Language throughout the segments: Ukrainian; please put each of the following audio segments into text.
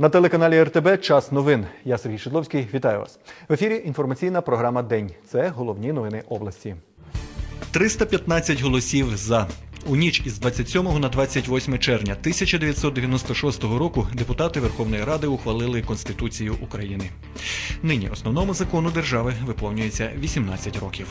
На телеканалі РТБ час новин. Я Сергій Шедловський. Вітаю вас. В ефірі інформаційна програма День. Це головні новини області. 315 голосів за. У ніч із 27 на 28 червня 1996 року депутати Верховної Ради ухвалили Конституцію України. Нині основному закону держави виповнюється 18 років.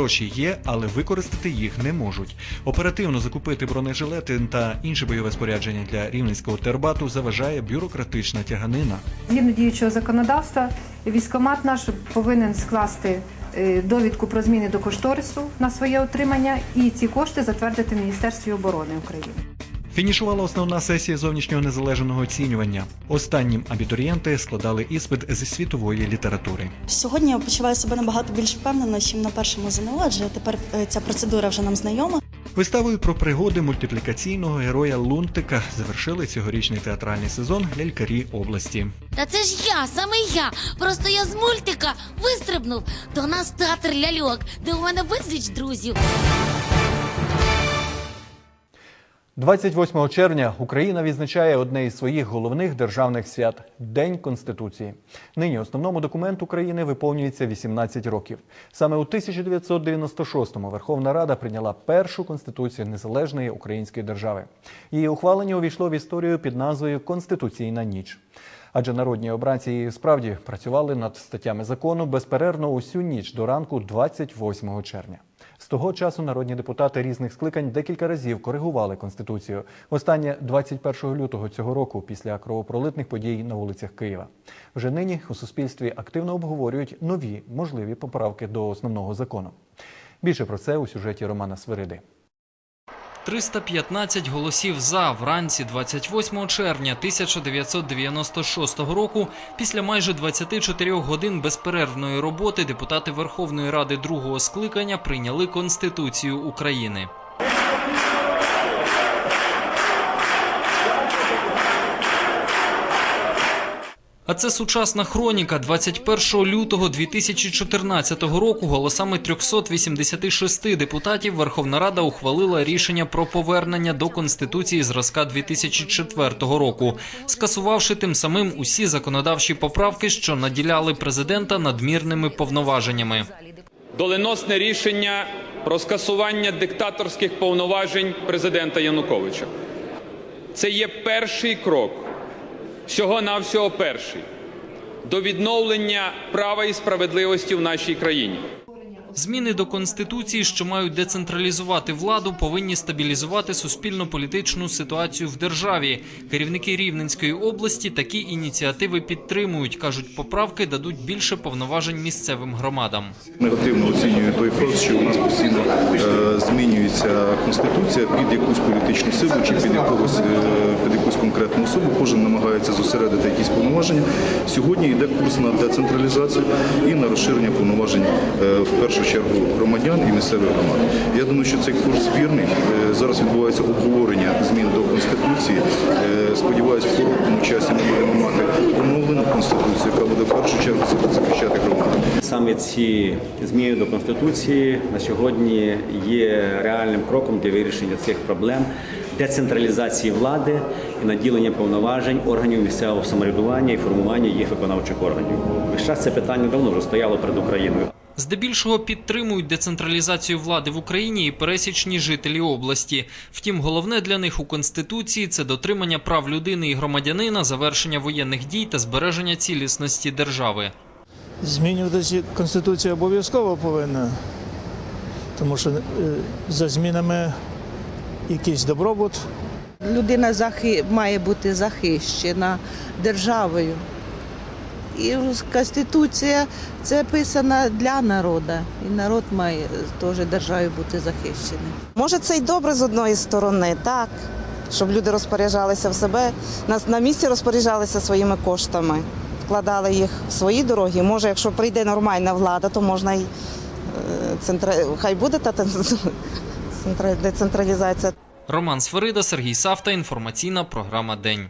Гроші є, але використати їх не можуть. Оперативно закупити бронежилети та інше бойове спорядження для рівненського тербату заважає бюрократична тяганина. Згідно діючого законодавства, військомат наш повинен скласти е, довідку про зміни до кошторису на своє отримання і ці кошти затвердити Міністерстві оборони України. Фінішувала основна сесія зовнішнього незалежного оцінювання. Останнім абітурієнти складали іспит зі світової літератури. Сьогодні я почуваю себе набагато більш впевнено, ніж на першому ЗНО, адже тепер е, ця процедура вже нам знайома. Виставою про пригоди мультиплікаційного героя Лунтика завершили цьогорічний театральний сезон лялькарі області. Та це ж я, саме я. Просто я з мультика вистрибнув. До нас театр ляльок, де у мене безліч друзів. 28 червня Україна відзначає одне із своїх головних державних свят День Конституції. Нині основному документу України виповнюється 18 років. Саме у 1996-му Верховна Рада прийняла першу конституцію незалежної української держави. Її ухвалення увійшло в історію під назвою Конституційна ніч. Адже народні обранці і справді працювали над статтями закону безперервно усю ніч до ранку 28 червня. Того часу народні депутати різних скликань декілька разів коригували конституцію. Останнє 21 лютого цього року, після кровопролитних подій на вулицях Києва. Вже нині у суспільстві активно обговорюють нові можливі поправки до основного закону. Більше про це у сюжеті Романа Свириди. 315 голосів за вранці 28 червня 1996 року. Після майже 24 годин безперервної роботи депутати Верховної Ради другого скликання прийняли Конституцію України. А це сучасна хроніка 21 лютого 2014 року. Голосами 386 депутатів Верховна Рада ухвалила рішення про повернення до конституції зразка 2004 року, скасувавши тим самим усі законодавчі поправки, що наділяли президента надмірними повноваженнями. доленосне рішення про скасування диктаторських повноважень президента Януковича. Це є перший крок, всього-навсього перший, до відновлення права і справедливості в нашій країні. Зміни до конституції, що мають децентралізувати владу, повинні стабілізувати суспільно-політичну ситуацію в державі. Керівники Рівненської області такі ініціативи підтримують. кажуть, поправки дадуть більше повноважень місцевим громадам. Негативно оцінює той факт, що у нас постійно е, змінюється конституція під якусь політичну силу чи під якогось е, під якусь конкретну особу. Кожен намагається зосередити якісь повноваження. Сьогодні йде курс на децентралізацію і на розширення повноважень е, в першу чергу громадян і місцевих громад. Я думаю, що цей курс вірний. Е, Зараз відбувається обговорення змін до конституції. Е, Сподіваюсь, в короткому часі ми будемо мати оновлену конституцію, яка буде в першу чергу захищати громаду. Саме ці зміни до конституції на сьогодні є реальним кроком для вирішення цих проблем, децентралізації влади і наділення повноважень органів місцевого самоврядування і формування їх виконавчих органів. Весь час це питання давно вже стояло перед Україною. Здебільшого підтримують децентралізацію влади в Україні і пересічні жителі області. Втім, головне для них у конституції це дотримання прав людини і громадянина, завершення воєнних дій та збереження цілісності держави. Змінюватися Конституція обов'язково повинна, тому що е, за змінами якийсь добробут. Людина захи... має бути захищена державою. І Конституція це писана для народу, і народ має теж державою бути захищений. Може, це й добре з одної сторони, так, щоб люди розпоряджалися в себе, на, на місці розпоряджалися своїми коштами, вкладали їх в свої дороги. Може, якщо прийде нормальна влада, то можна й е, центра... хай буде та центра- децентралізація. Роман Сферида, Сергій Савта. Інформаційна програма День.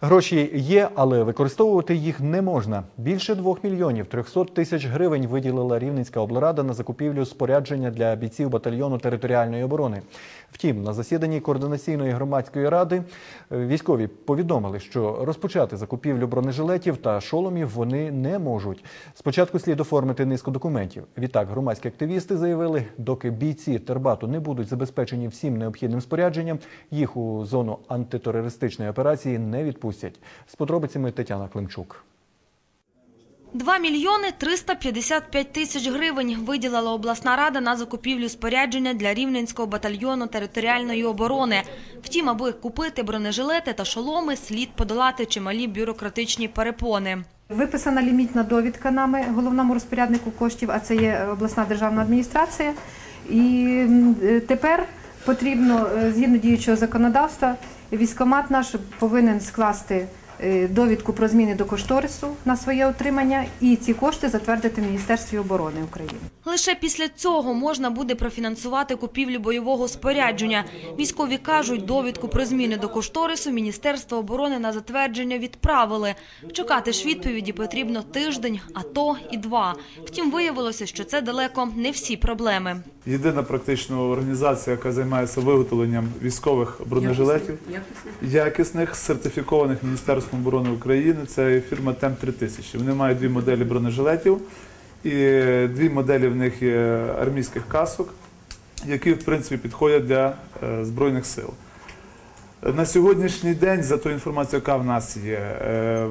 Гроші є, але використовувати їх не можна. Більше 2 мільйонів 300 тисяч гривень виділила Рівненська облрада на закупівлю спорядження для бійців батальйону територіальної оборони. Втім, на засіданні координаційної громадської ради е, військові повідомили, що розпочати закупівлю бронежилетів та шоломів вони не можуть. Спочатку слід оформити низку документів. Відтак, громадські активісти заявили, доки бійці Тербату не будуть забезпечені всім необхідним спорядженням, їх у зону антитерористичної операції не відпустять. З подробицями Тетяна Климчук. 2 мільйони 355 тисяч гривень виділила обласна рада на закупівлю спорядження для Рівненського батальйону територіальної оборони. Втім, аби купити бронежилети та шоломи, слід подолати чималі бюрократичні перепони. Виписана лімітна довідка нами, головному розпоряднику коштів, а це є обласна державна адміністрація. І е, тепер потрібно, е, згідно діючого законодавства, військомат наш повинен скласти е, довідку про зміни до кошторису на своє отримання і ці кошти затвердити Міністерстві оборони України. Лише після цього можна буде профінансувати купівлю бойового спорядження. Військові кажуть, довідку про зміни до кошторису Міністерство оборони на затвердження відправили. Чекати ж відповіді потрібно тиждень, а то і два. Втім, виявилося, що це далеко не всі проблеми. Єдина практична організація, яка займається виготовленням військових бронежилетів, якісних, сертифікованих Міністерством оборони України, це фірма ТЕМ 3000. Вони мають дві моделі бронежилетів, і дві моделі в них є армійських касок, які в принципі підходять для е, збройних сил. На сьогоднішній день, за ту інформацію, яка в нас є, е,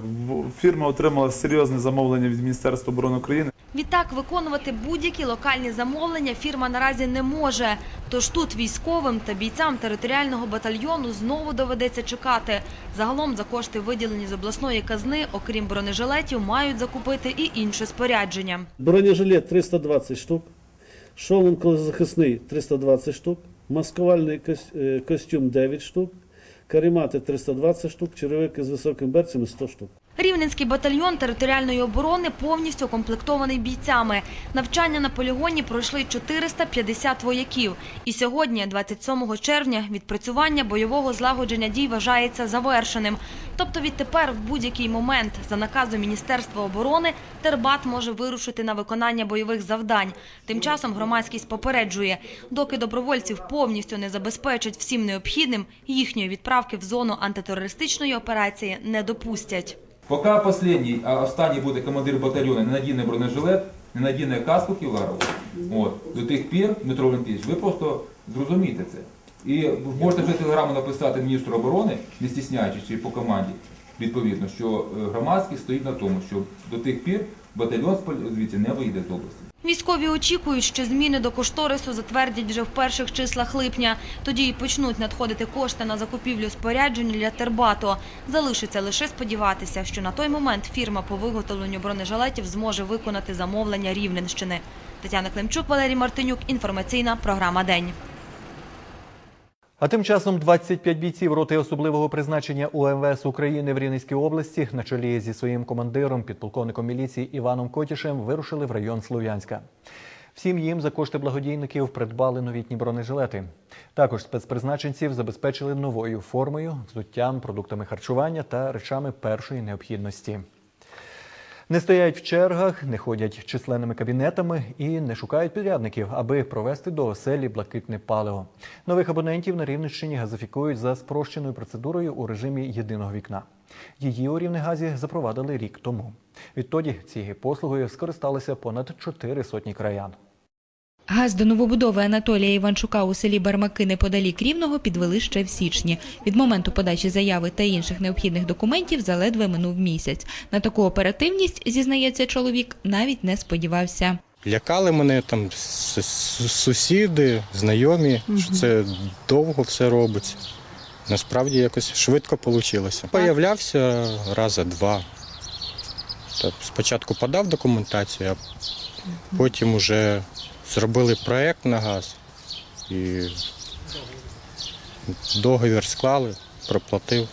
фірма отримала серйозне замовлення від Міністерства оборони України. Відтак виконувати будь-які локальні замовлення фірма наразі не може. Тож тут військовим та бійцям територіального батальйону знову доведеться чекати. Загалом за кошти, виділені з обласної казни, окрім бронежилетів, мають закупити і інше спорядження. Бронежилет 320 штук, шолом захисний 320 штук, маскувальний е, костюм 9 штук, каремати 320 штук, черевики з високим берцем 100 штук. Рівненський батальйон територіальної оборони повністю комплектований бійцями. Навчання на полігоні пройшли 450 вояків. І сьогодні, 27 червня, відпрацювання бойового злагодження дій вважається завершеним. Тобто відтепер в будь-який момент за наказом Міністерства оборони Тербат може вирушити на виконання бойових завдань. Тим часом громадськість попереджує, доки добровольців повністю не забезпечать всім необхідним, їхньої відправки в зону антитерористичної операції не допустять. Поки останній, а останній буде командир батальйону, не надіне бронежилет, не надіне каску ківларову, от, до тих пір, Дмитро Валентинович, ви просто зрозумієте це. І можете вже телеграму написати міністру оборони, не стісняючись чи по команді, відповідно, що громадський громадськість стоїть на тому, що до тих пір батальйон звідси не вийде з області. Військові очікують, що зміни до кошторису затвердять вже в перших числах липня. Тоді і почнуть надходити кошти на закупівлю споряджень для Тербату. Залишиться лише сподіватися, що на той момент фірма по виготовленню бронежилетів зможе виконати замовлення Рівненщини. Тетяна Климчук, Валерій Мартинюк. Інформаційна програма День. А тим часом 25 бійців роти особливого призначення УМВС України в Рівненській області на чолі зі своїм командиром, підполковником міліції Іваном Котішем, вирушили в район Слов'янська. Всім їм за кошти благодійників придбали новітні бронежилети. Також спецпризначенців забезпечили новою формою, взуттям, продуктами харчування та речами першої необхідності. Не стоять в чергах, не ходять численними кабінетами і не шукають підрядників, аби провести до оселі блакитне паливо. Нових абонентів на Рівненщині газифікують за спрощеною процедурою у режимі єдиного вікна. Її у Рівнегазі запровадили рік тому. Відтоді цією послугою скористалися понад чотири сотні краян. Газ до новобудови Анатолія Іванчука у селі Бармаки неподалік Рівного підвели ще в січні. Від моменту подачі заяви та інших необхідних документів заледве минув місяць. На таку оперативність, зізнається чоловік, навіть не сподівався. Лякали мене там сусіди, знайомі, що це довго все робиться. Насправді якось швидко вийшло. Появлявся раза два. Та спочатку подав документацію, а потім вже зробили проєкт на газ і договір склали, проплатив.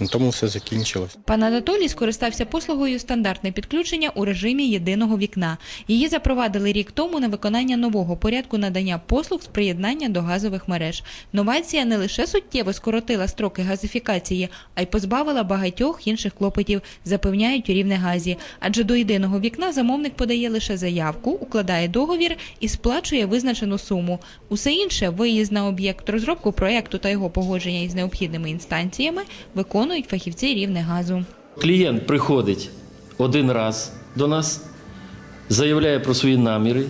На тому все закінчилось. Пан Анатолій скористався послугою стандартне підключення у режимі єдиного вікна. Її запровадили рік тому на виконання нового порядку надання послуг з приєднання до газових мереж. Новація не лише суттєво скоротила строки газифікації, а й позбавила багатьох інших клопотів, запевняють у Рівнегазі. Адже до єдиного вікна замовник подає лише заявку, укладає договір і сплачує визначену суму. Усе інше виїзд на об'єкт, розробку проєкту та його погодження із необхідними інстанціями виконують фахівці Рівнегазу. Клієнт приходить один раз до нас, заявляє про свої наміри.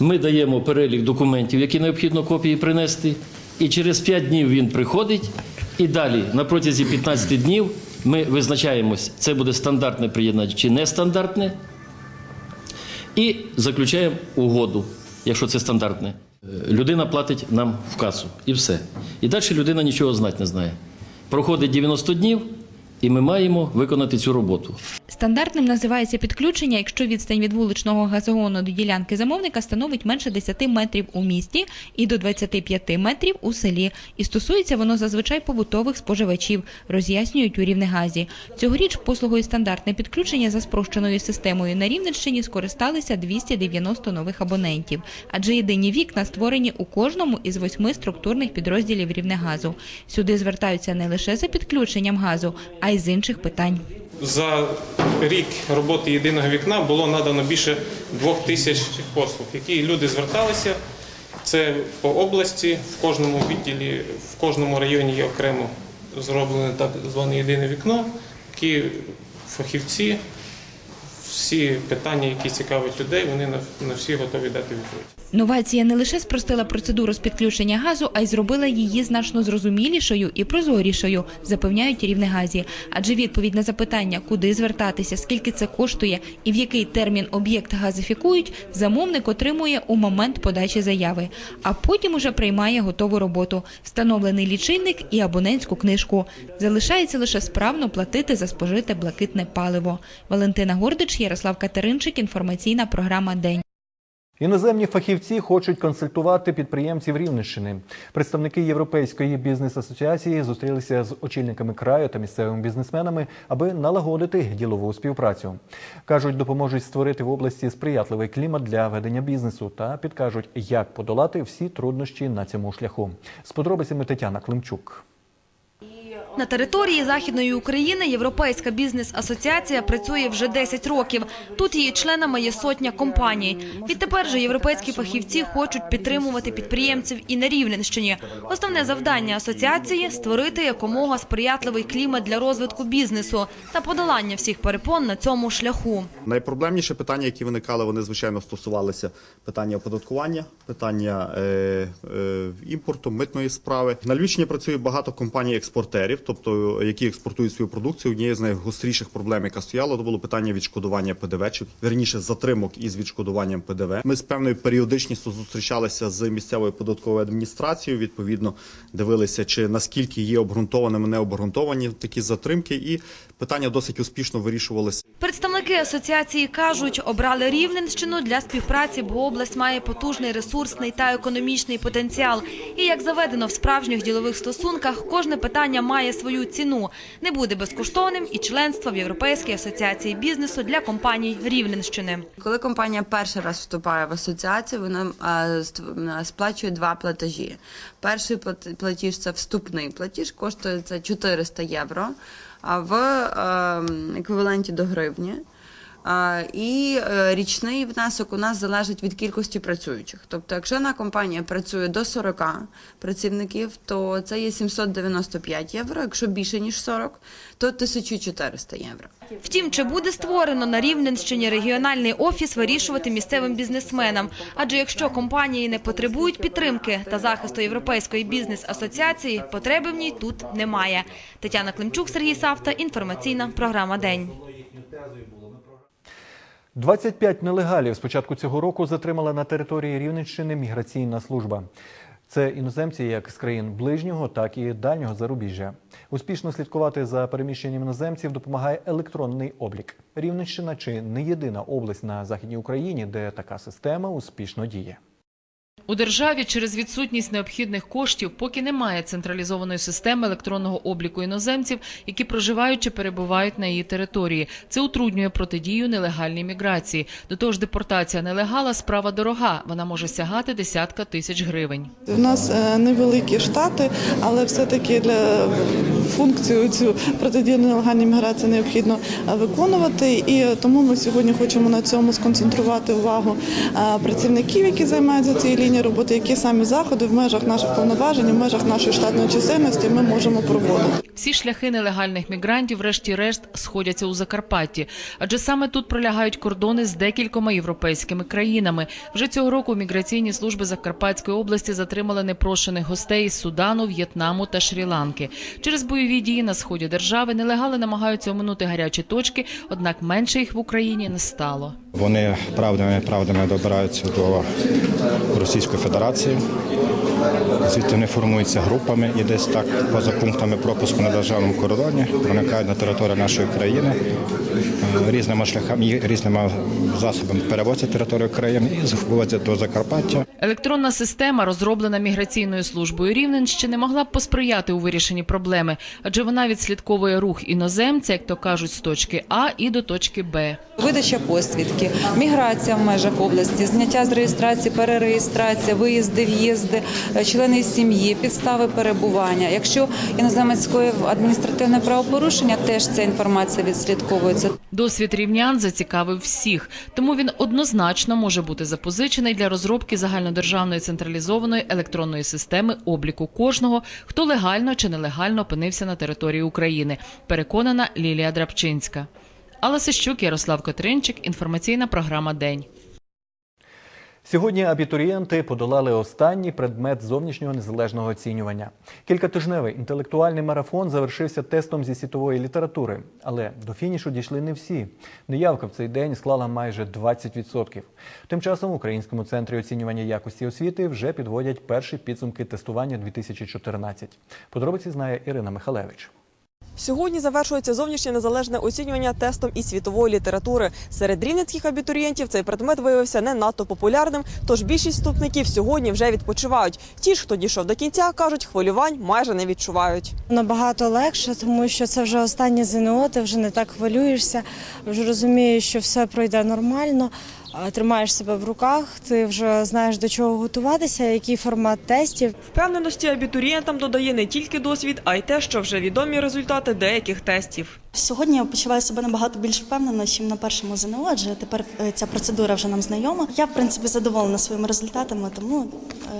Ми даємо перелік документів, які необхідно копії принести. І через 5 днів він приходить, і далі, на протязі 15 днів, ми визначаємось, це буде стандартне приєднання чи нестандартне, і заключаємо угоду, якщо це стандартне. Людина платить нам в касу і все. І далі людина нічого знати не знає. Проходить 90 днів, і ми маємо виконати цю роботу. Стандартним називається підключення, якщо відстань від вуличного газогону до ділянки замовника становить менше 10 метрів у місті і до 25 метрів у селі. І стосується воно зазвичай побутових споживачів, роз'яснюють у Рівнегазі. Цьогоріч послугою стандартне підключення за спрощеною системою на Рівненщині скористалися 290 нових абонентів, адже єдині вікна створені у кожному із восьми структурних підрозділів Рівнегазу. Сюди звертаються не лише за підключенням газу, а й з інших питань. За рік роботи єдиного вікна було надано більше двох тисяч послуг, які люди зверталися. Це по області, в кожному відділі, в кожному районі є окремо зроблене так зване єдине вікно, які фахівці, всі питання, які цікавлять людей, вони на, всі готові дати відповідь. Новація не лише спростила процедуру з підключення газу, а й зробила її значно зрозумілішою і прозорішою, запевняють Рівнегазі. Адже відповідь на запитання, куди звертатися, скільки це коштує і в який термін об'єкт газифікують, замовник отримує у момент подачі заяви, а потім уже приймає готову роботу, встановлений лічильник і абонентську книжку. Залишається лише справно платити за спожите блакитне паливо. Валентина Гордич, Ярослав Катеринчик. Інформаційна програма День. Іноземні фахівці хочуть консультувати підприємців Рівненщини. Представники Європейської бізнес-асоціації зустрілися з очільниками краю та місцевими бізнесменами, аби налагодити ділову співпрацю. Кажуть, допоможуть створити в області сприятливий клімат для ведення бізнесу та підкажуть, як подолати всі труднощі на цьому шляху. З подробицями Тетяна Климчук. На території Західної України Європейська бізнес-асоціація працює вже 10 років. Тут її членами є сотня компаній. Відтепер же європейські фахівці хочуть підтримувати підприємців і на Рівненщині. Основне завдання асоціації – створити якомога сприятливий клімат для розвитку бізнесу та подолання всіх перепон на цьому шляху. Найпроблемніші питання, які виникали, вони звичайно стосувалися питання оподаткування, питання е, е, імпорту, митної справи. На Львівщині працює багато компаній-експортерів, тобто які експортують свою продукцію. Однією з найгостріших проблем, яка стояла, то було питання відшкодування ПДВ, чи верніше затримок із відшкодуванням ПДВ. Ми з певною періодичністю зустрічалися з місцевою податковою адміністрацією. Відповідно, дивилися, чи наскільки є обґрунтованими, не обґрунтовані такі затримки, і питання досить успішно вирішувалися. Представники асоціації кажуть, обрали Рівненщину для співпраці, бо область має потужний ресурсний та економічний потенціал. І як заведено в справжніх ділових стосунках, кожне питання має свою ціну. Не буде безкоштовним і членство в Європейській асоціації бізнесу для компаній Рівненщини. Коли компанія перший раз вступає в асоціацію, вона сплачує два платежі. Перший плат- платіж це вступний платіж, коштує це 400 євро в е, еквіваленті до гривні. І е, річний внесок у нас залежить від кількості працюючих. Тобто, якщо на компанія працює до 40 працівників, то це є 795 євро. Якщо більше ніж 40, то 1400 євро. Втім, чи буде створено на Рівненщині регіональний офіс вирішувати місцевим бізнесменам? Адже якщо компанії не потребують підтримки та захисту Європейської бізнес-асоціації, потреби в ній тут немає. Тетяна Климчук, Сергій Савта, інформаційна програма День. 25 нелегалів з початку цього року затримала на території Рівненщини міграційна служба. Це іноземці як з країн ближнього, так і дальнього зарубіжжя. Успішно слідкувати за переміщенням іноземців допомагає електронний облік. Рівненщина чи не єдина область на західній Україні, де така система успішно діє. У державі через відсутність необхідних коштів поки немає централізованої системи електронного обліку іноземців, які проживають чи перебувають на її території. Це утруднює протидію нелегальній міграції. До того ж, депортація нелегала справа дорога. Вона може сягати десятка тисяч гривень. У нас е, невеликі штати, але все-таки для функцію цю протидію нелегальній міграції необхідно е, виконувати. І тому ми сьогодні хочемо на цьому сконцентрувати увагу е, працівників, які займаються цією лінією роботи, які самі заходи в межах наших повноважень, в межах нашої штатної чисельності ми можемо проводити. Всі шляхи нелегальних мігрантів, врешті-решт, сходяться у Закарпатті, адже саме тут пролягають кордони з декількома європейськими країнами. Вже цього року міграційні служби Закарпатської області затримали непрошених гостей із Судану, В'єтнаму та Шрі-Ланки. Через бойові дії на сході держави нелегали намагаються оминути гарячі точки, однак менше їх в Україні не стало. Вони правдами правдами добираються до Російської Федерації. Звідти вони формуються групами і десь так поза пунктами пропуску на державному кордоні проникають на територію нашої країни е, різними шляхами, різними засобами перевозять територію країни і вивозять до Закарпаття. Електронна система, розроблена міграційною службою Рівненщини, могла б посприяти у вирішенні проблеми, адже вона відслідковує рух іноземця, як то кажуть, з точки А і до точки Б. Видача посвідки, міграція в межах області, зняття з реєстрації, перереєстрація, виїзди, в'їзди, члени сім'ї, підстави перебування. Якщо іноземець скоїв адміністративне правопорушення, теж ця інформація відслідковується. Досвід рівнян зацікавив всіх, тому він однозначно може бути запозичений для розробки загальнодержавної централізованої електронної системи обліку кожного, хто легально чи нелегально опинився на території України. Переконана Лілія Драбчинська. Алла Сищук, Ярослав Котринчик. Інформаційна програма День. Сьогодні абітурієнти подолали останній предмет зовнішнього незалежного оцінювання. Кількатижневий інтелектуальний марафон завершився тестом зі світової літератури, але до фінішу дійшли не всі. Неявка в цей день склала майже 20%. Тим часом в Українському центрі оцінювання якості освіти вже підводять перші підсумки тестування 2014. Подробиці знає Ірина Михалевич. Сьогодні завершується зовнішнє незалежне оцінювання тестом із світової літератури. Серед рівненських абітурієнтів цей предмет виявився не надто популярним, тож більшість вступників сьогодні вже відпочивають. Ті ж, хто дійшов до кінця, кажуть, хвилювань майже не відчувають. Набагато легше, тому що це вже останнє ЗНО, ти вже не так хвилюєшся, вже розумієш, що все пройде нормально, тримаєш себе в руках, ти вже знаєш до чого готуватися, який формат тестів. Впевненості абітурієнтам додає не тільки досвід, а й те, що вже відомі результати деяких тестів. Сьогодні я почуваю себе набагато більш впевнено, ніж на першому ЗНО, адже тепер е, ця процедура вже нам знайома. Я, в принципі, задоволена своїми результатами, тому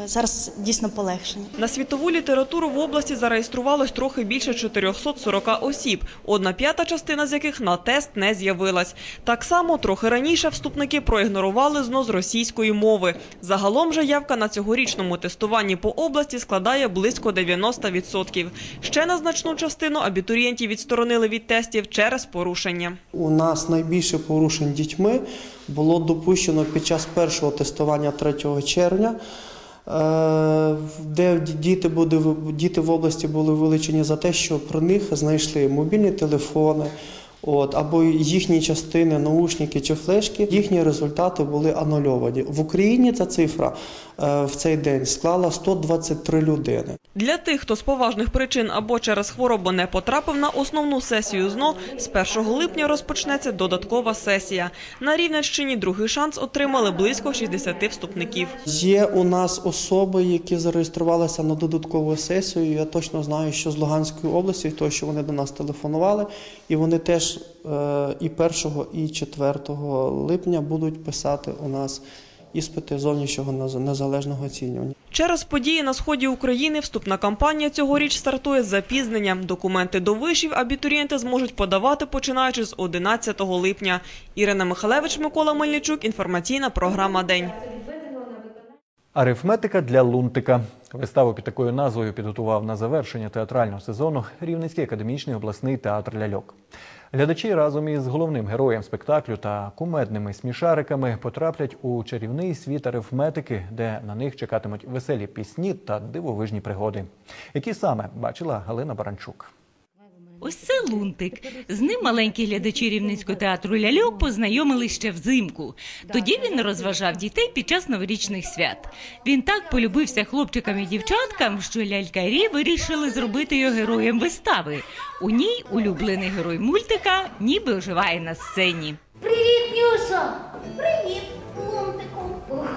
е, зараз дійсно полегшення. На світову літературу в області зареєструвалось трохи більше 440 осіб, одна п'ята частина з яких на тест не з'явилась. Так само трохи раніше вступники проігнорували знос російської мови. Загалом же явка на цьогорічному тестуванні по області складає близько 90%. Ще на значну частину абітурієнтів відсторонили від тестів через порушення. У нас найбільше порушень дітьми було допущено під час першого тестування 3 червня, е, де діти, буде, діти в області були вилучені за те, що про них знайшли мобільні телефони. От, або їхні частини, наушники чи флешки, їхні результати були анульовані. В Україні ця цифра в цей день склала 123 людини. Для тих, хто з поважних причин або через хворобу не потрапив на основну сесію ЗНО, з 1 липня розпочнеться додаткова сесія. На Рівненщині другий шанс отримали близько 60 вступників. Є у нас особи, які зареєструвалися на додаткову сесію. Я точно знаю, що з Луганської області, то що вони до нас телефонували, і вони теж е, і 1, і 4 липня будуть писати у нас іспити зовнішнього нез- незалежного оцінювання. Через події на сході України вступна кампанія цьогоріч стартує з запізненням. Документи до вишів абітурієнти зможуть подавати починаючи з 11 липня. Ірина Михалевич, Микола Мельничук. Інформаційна програма День. Арифметика для лунтика. Виставу під такою назвою підготував на завершення театрального сезону Рівненський академічний обласний театр ляльок. Глядачі разом із головним героєм спектаклю та кумедними смішариками потраплять у чарівний світ арифметики, де на них чекатимуть веселі пісні та дивовижні пригоди. Які саме бачила Галина Баранчук. Ось це Лунтик. З ним маленькі глядачі Рівненського театру ляльок познайомились ще взимку. Тоді він розважав дітей під час новорічних свят. Він так полюбився хлопчикам і дівчаткам, що лялькарі вирішили зробити його героєм вистави. У ній улюблений герой мультика ніби оживає на сцені. Привіт, Нюша! Привіт.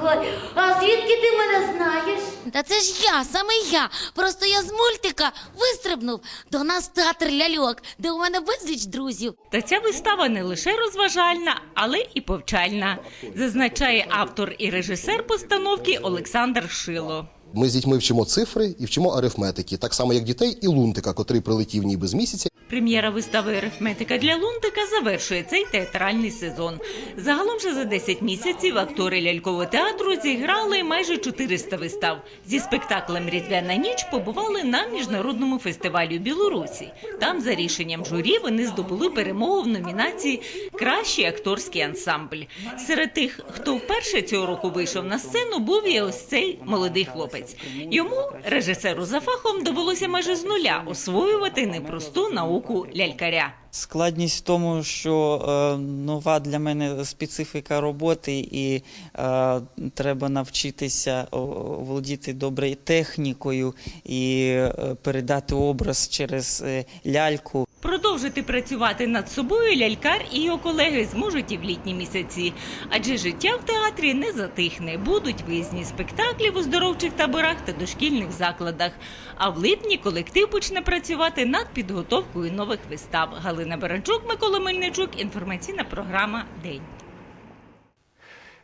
Ой, а звідки ти мене знаєш? Та це ж я, саме я. Просто я з мультика вистрибнув. До нас театр ляльок, де у мене безліч друзів. Та ця вистава не лише розважальна, але і повчальна, зазначає автор і режисер постановки Олександр Шило. Ми з дітьми вчимо цифри і вчимо арифметики, так само як дітей і лунтика, котрий прилетів ніби з місяця. Прем'єра вистави «Арифметика для Лунтика» завершує цей театральний сезон. Загалом же за 10 місяців актори лялькового театру зіграли майже 400 вистав. Зі спектаклем «Різдвяна ніч» побували на міжнародному фестивалі Білорусі. Там за рішенням журі вони здобули перемогу в номінації «Кращий акторський ансамбль». Серед тих, хто вперше цього року вийшов на сцену, був і ось цей молодий хлопець. Йому, режисеру за фахом, довелося майже з нуля освоювати непросту науку лялькаря. Складність в тому, що е, нова для мене специфіка роботи, і е, треба навчитися володіти добре технікою і е, передати образ через е, ляльку. Продовжити працювати над собою лялькар і його колеги зможуть і в літні місяці. Адже життя в театрі не затихне. Будуть виїзні спектаклі в оздоровчих таборах та дошкільних закладах. А в липні колектив почне працювати над підготовкою нових вистав. Галина Баранчук, Микола Мельничук. Інформаційна програма День.